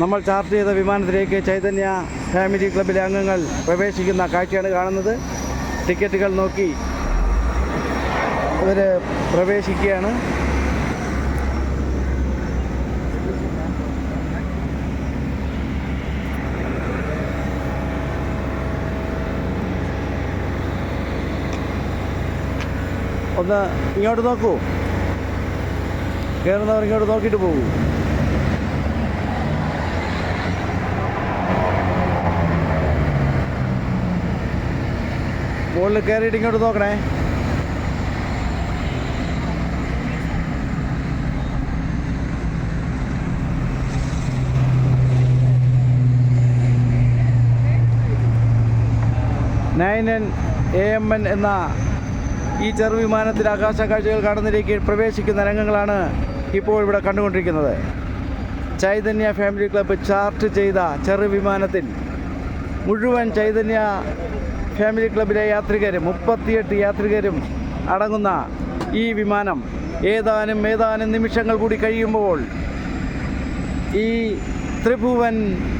നമ്മൾ ചാർട്ട് ചെയ്ത വിമാനത്തിലേക്ക് ചൈതന്യ ഫാമിലി ക്ലബിലെ അംഗങ്ങൾ പ്രവേശിക്കുന്ന കാഴ്ചയാണ് കാണുന്നത്. ടിക്കറ്റുകൾ നോക്കി ഇവർ പ്രവേശിക്കുകയാണ്. ഒന്ന് ഇങ്ങോട്ട് നോക്കൂ. കയറുന്നവർ ഇങ്ങോട്ട് നോക്കിയിട്ട് പോകൂ. മുകളിൽ കയറിയിട്ട് ഇങ്ങോട്ട് നോക്കണേ. Nine N A M N എന്ന ഈ ചെറു വിമാനത്തിൽ ആകാശ കാഴ്ചകൾ കാണുന്നതിലേക്ക് പ്രവേശിക്കുന്ന രംഗങ്ങളാണ് ഇപ്പോൾ ഇവിടെ കണ്ടുകൊണ്ടിരിക്കുന്നത്. ചൈതന്യ ഫാമിലി ക്ലബ്ബ് ചാർട്ട് ചെയ്ത ചെറു വിമാനത്തിൽ മുഴുവൻ ചൈതന്യ ഫാമിലി ക്ലബിലെ യാത്രികരും മുപ്പത്തിയെട്ട് യാത്രികരും അടങ്ങുന്ന ഈ വിമാനം ഏതാനും ഏതാനും നിമിഷങ്ങൾ കൂടി കഴിയുമ്പോൾ ഈ ത്രിഭുവൻ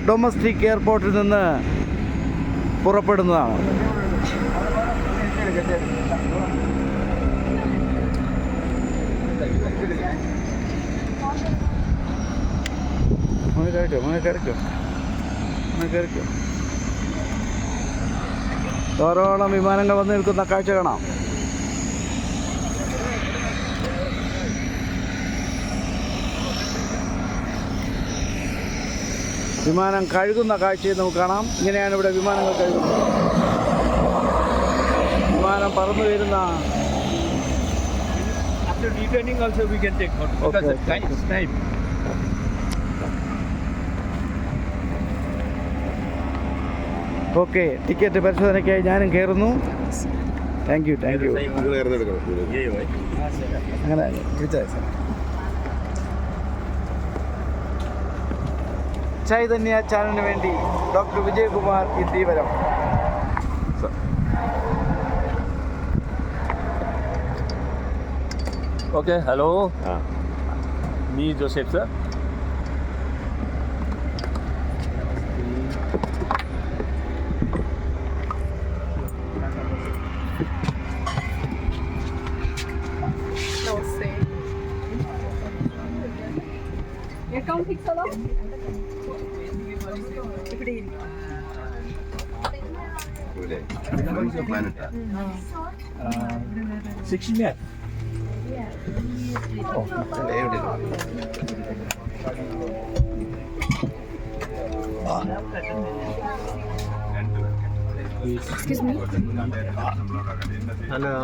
ഡൊമസ്റ്റിക് എയർപോർട്ടിൽ നിന്ന് പുറപ്പെടുന്നതാണ്. കയറിക്കോ മോനെ കയറിക്കോ മോനെ കയറിക്കോ. ധാരാളം വിമാനങ്ങൾ വന്ന് നിൽക്കുന്ന കാഴ്ച കാണാം. വിമാനം കഴുകുന്ന കാഴ്ചയും നമുക്ക് കാണാം. ഇങ്ങനെയാണ് ഇവിടെ വിമാനങ്ങൾ കഴുകുന്നത്. വിമാനം പറന്നു വരുന്ന After returning also we can take. Photo because Okay, the time is time. Okay ticket പരിശോധനയ്ക്കായി ഞാനും കയറുന്നു. താങ്ക് യു താങ്ക് യു അങ്ങനെ ചൈതന്യ ചാനലിന് വേണ്ടി doctor Vijayakumar Indeevaram okay hello me Joseph sir. Time fix అవ్వా ఇప్పుడు sixteen year Excuse me. Hello.